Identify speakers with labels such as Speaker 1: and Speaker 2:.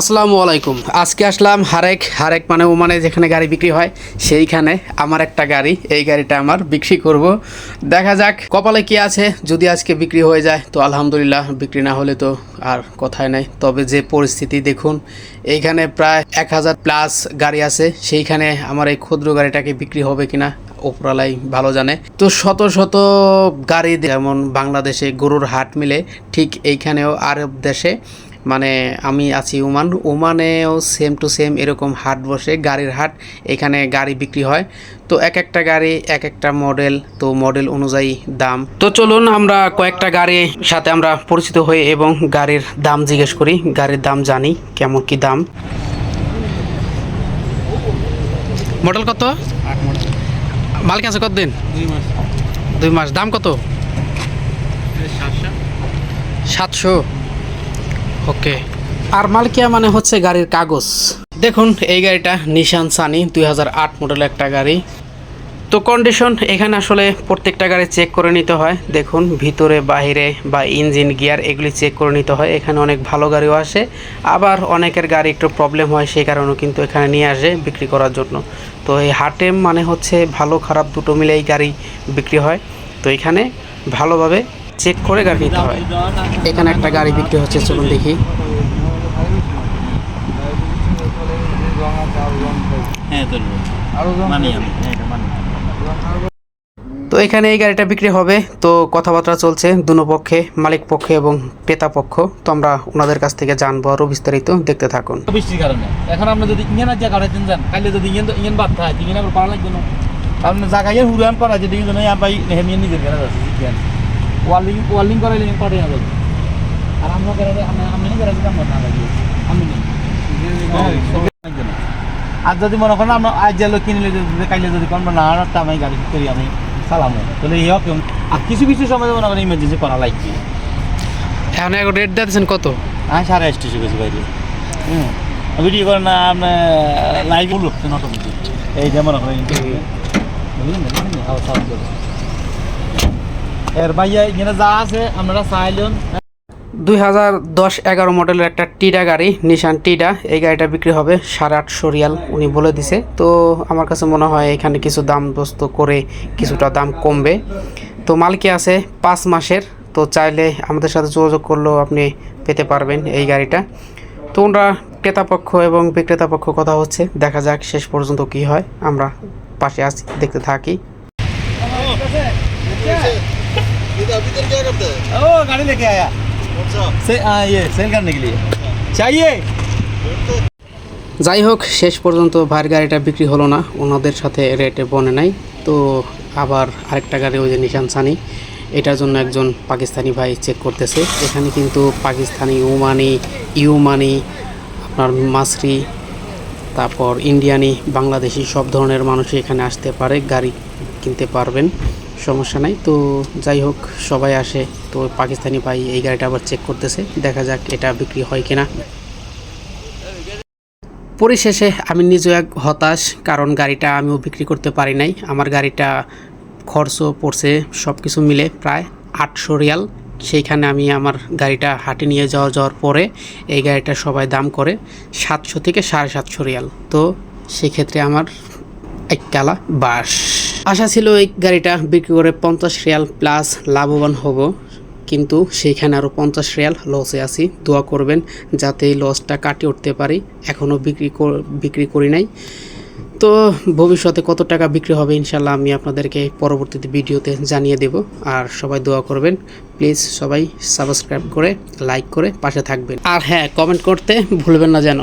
Speaker 1: আসসালামু আলাইকুম। আজকে আসলাম হারেক হারেক মানে ওমানে যেখানে গাড়ি বিক্রি হয়, সেইখানে আমার একটা গাড়ি। এই গাড়িটা আমার বিক্রি করব। দেখা যাক, কপালে কি আছে? যদি আজকে বিক্রি হয়ে যায়, তো আলহামদুলিল্লাহ, বিক্রি না হলে তো আর কথাই নাই। তবে যে পরিস্থিতি, দেখুন, এইখানে প্রায় এক হাজার প্লাস গাড়ি আছে। সেইখানে আমার এই ক্ষুদ্র গাড়িটাকে বিক্রি হবে কিনা, ওপরালাই ভালো জানে। তো শত শত গাড়ি যেমন বাংলাদেশে গরুর হাট মিলে, ঠিক এইখানেও আরব দেশে মানে আমি আছি ওমান। ওমানেও সেম টু সেম এরকম হাট বসে গাড়ির হাট এখানে গাড়ি বিক্রি হয়। তো এক একটা গাড়ি এক একটা মডেল তো মডেল অনুযায়ী দাম। তো চলুন আমরা কয়েকটা গাড়ির সাথে আমরা পরিচিত হই এবং গাড়ির দাম জিজ্ঞেস করি। গাড়ির দাম জানি কেমন কি দাম। মডেল কত? মালিক আছে কতদিন?
Speaker 2: দুই মাস।
Speaker 1: দুই মাস। দাম কত?
Speaker 2: সাতশো।
Speaker 1: ওকে। আর মালকিয়া মানে হচ্ছে গাড়ির কাগজ। দেখুন এই গাড়িটা নিশান সানি দুই মডেল একটা গাড়ি। তো কন্ডিশন এখানে আসলে প্রত্যেকটা গাড়ি চেক করে নিতে হয়। দেখুন ভিতরে বাহিরে বা ইঞ্জিন গিয়ার এগুলি চেক করে নিতে হয়। এখানে অনেক ভালো গাড়িও আসে। আবার অনেকের গাড়ি একটু প্রবলেম হয় সেই কারণেও কিন্তু এখানে নিয়ে আসে বিক্রি করার জন্য। তো এই হাটেম মানে হচ্ছে ভালো খারাপ দুটো মিলেই গাড়ি বিক্রি হয়। তো এখানে ভালোভাবে চেক করে গাড়ি নিতে হয়। এখানে একটা গাড়ি বিক্রি হচ্ছে চলুন দেখি।
Speaker 2: হ্যাঁ মানি হ্যাঁ, এটা মানি।
Speaker 1: তো এখানে এই গাড়িটা বিক্রি হবে। তো কথাবার্তা চলছে দুনো পক্ষে মালিক পক্ষে এবং ক্রেতা পক্ষ। তো আমরা ওনাদের কাছ থেকে জানব আরও বিস্তারিত দেখতে থাকুন।
Speaker 2: বৃষ্টির কারণে। এখন আপনি যদি ইঞ্জিন আর জায়গা রাখতেন যান। কাইলে যদি ইঞ্জিন ইঞ্জিন বাদ থাকে ইঞ্জিন আবার পারা লাগবে না। আপনি জায়গা ইয়ে হুড়ান করা যদি ইঞ্জিন আবার হেমিয়ে নিজের কেনা যাচ্ছে ওয়ার্লিং ওয়ার্লিং করাইলে পাঠিয়ে না যাবে আর আমরা আমি নিজের কাছে কাম না লাগবে আমি আর যদি মনে করেন আমরা আজ যেলো কিনলে কাইলে যদি কোন না আর আমি গাড়ি করি আমি চালামো। তাহলে এই হোক আর কিছু কিছু সময় মনে করেন ইমার্জেন্সি করা লাগবে।
Speaker 1: এখন এখন রেট দিয়েছেন কত?
Speaker 2: হ্যাঁ সাড়ে আটশো গেছে বাইরে। হুম। ভিডিও করে না আপনার লাইভ বলুন অটোমেটিক এই যেমন আপনার বুঝলেন বুঝলেন? আবার করে। এর ভাইয়া এখানে যা আছে আপনারা চাইলেন
Speaker 1: দুই হাজার দশ এগারো মডেলের একটা টিডা গাড়ি নিশান টিডা। এই গাড়িটা বিক্রি হবে সাড়ে আটশো রিয়াল, উনি বলে দিছে। তো আমার কাছে মনে হয় এখানে কিছু দাম দস্ত করে কিছুটা দাম কমবে। তো মালিকে আছে পাঁচ মাসের, তো চাইলে আমাদের সাথে যোগাযোগ করলেও আপনি পেতে পারবেন এই গাড়িটা। তো ওনারা ক্রেতা পক্ষ এবং বিক্রেতা পক্ষ কথা হচ্ছে, দেখা যাক শেষ পর্যন্ত কি হয়। আমরা পাশে আছি, দেখতে থাকি।
Speaker 3: क्या करता है
Speaker 2: ও গাড়ি লেকে আয়া
Speaker 3: कौन सा
Speaker 2: সে ইয়ে সেল करने के लिए चाहिए
Speaker 1: যাই হোক শেষ পর্যন্ত ভাইয়ের গাড়িটা বিক্রি হলো না ওনাদের সাথে রেটে বনে নাই তো আবার আরেকটা গাড়ি ওই যে নিশান সানি এটার জন্য একজন পাকিস্তানি ভাই চেক করতেছে এখানে কিন্তু পাকিস্তানি ওমানি ইউমানি আপনার মাসরি তারপর ইন্ডিয়ানি বাংলাদেশি সব ধরনের মানুষই এখানে আসতে পারে গাড়ি কিনতে পারবেন সমস্যা নাই। তো যাই হোক, সবাই আসে। তো পাকিস্তানি ভাই এই গাড়িটা আবার চেক করতেছে। দেখা যাক এটা বিক্রি হয় কিনা। পরিশেষে আমি নিজেও এক হতাশ, কারণ গাড়িটা আমিও বিক্রি করতে পারি নাই। আমার গাড়িটা খরচ পড়ছে সব কিছু মিলে প্রায় আটশো রিয়াল। সেইখানে আমি আমার গাড়িটা হাটে নিয়ে যাওয়া যাওয়ার পরে এই গাড়িটা সবাই দাম করে সাতশো থেকে সাড়ে সাতশো রিয়াল। তো সেক্ষেত্রে আমার এক কালা বাস। আশা ছিল এই গাড়িটা বিক্রি করে পঞ্চাশ রিয়াল প্লাস লাভবান হব। কিন্তু সেইখানে আরও পঞ্চাশ রিয়াল লসে আছি। দোয়া করবেন যাতে এই লসটা কাটিয়ে উঠতে পারি। এখনও বিক্রি কর- বিক্রি করি নাই। তো ভবিষ্যতে কত টাকা বিক্রি হবে ইনশাল্লাহ আমি আপনাদেরকে পরবর্তীতে ভিডিওতে জানিয়ে দেব। আর সবাই দোয়া করবেন প্লিজ সবাই সাবস্ক্রাইব করে লাইক করে পাশে থাকবেন। আর হ্যাঁ কমেন্ট করতে ভুলবেন না যেন।